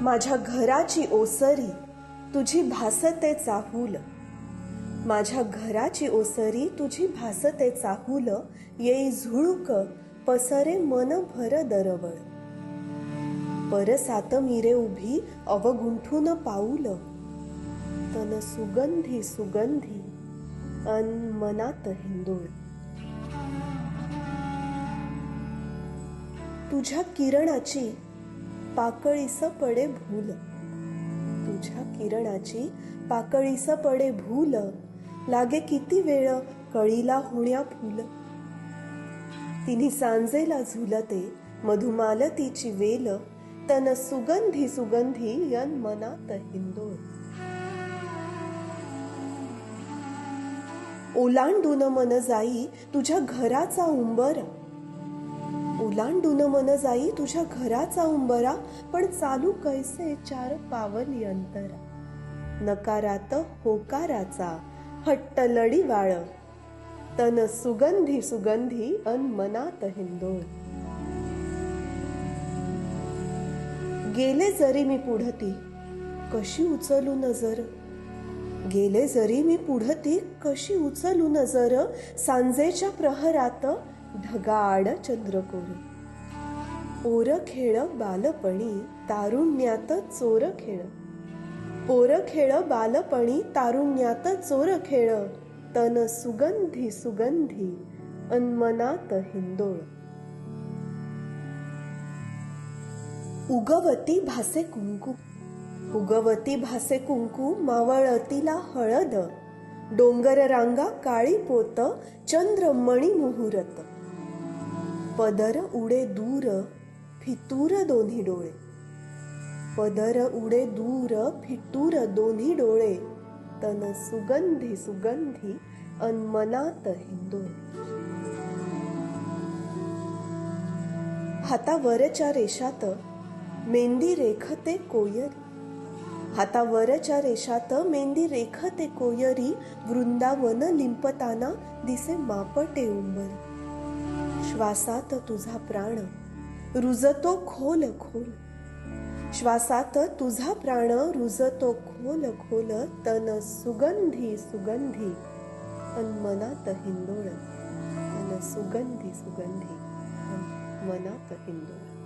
माझ्या घराची ओसरी तुझी भासते चाहूल. माझ्या घराची ओसरी तुझी भासते चाहूल. येई झुळूक पसरे मन भर दरवळ. परसात मिरे उभी अवगुंठून पाऊल. तन सुगंधी सुगंधी अन मनात हिंदोळ. तुझ्या किरणाची पाकळीस पडे भूल. तुझ्या किरणाची पाकळीस पडे भूल. लागे किती वेळ कळीला होण्या फुल. तिने सांजेला झुलते मधुमालतीची वेल. तन सुगंधी सुगंधी यन मनात हिंदोळ. ओलांडून मन जाई तुझ्या घराचा उंबरा. ओलांडून मन जाई तुझ्या घराचा उंबरा पण चालू कैसे चार पावली अंतरा नकारात होकाराचा हट्ट लढीवाळ तन सुगंधी सुगंधी अन मनात हिंदोळ. गेले जरी मी पुढती कशी उचलू नजर? गेले जरी मी पुढती कशी उचलू नजर? सांजेच्या प्रहरात ढगाड चंद्रकोर ओर खेळ बालपणी तारुण्यात चोर खेळ पोर खेळ बालपणी तारुण्यात चोर खेळ तन सुगंधी सुगंधी अन्मनात हिंदोळ. उगवती भासे कुंकू. उगवती भासे कुंकू मावळतीला हळद. डोंगर रांगा काळी पोत चंद्रमणी मुहूर्त. पदर उडे दूर फितूर दोन्ही डोळे. पदर उडे दूर फितूर दोन्ही डोळे. तन सुगंधी सुगंधी अनमनात हिंदोळे. हातावरच्या रेषात मेंदी रेखते कोयरी. हातावरच्या रेषात मेंदी रेखते कोयरी. वृंदावन लिंपताना दिसे मापटे उंबरी. श्वासात तुझा प्राण रुजतो खोल खोल. श्वासात तुझा प्राण रुजतो खोल खोल तन सुगंधी सुगंधी अनमनात हिंदोळ तन सुगंधी सुगंधी अन मनात हिंदोळ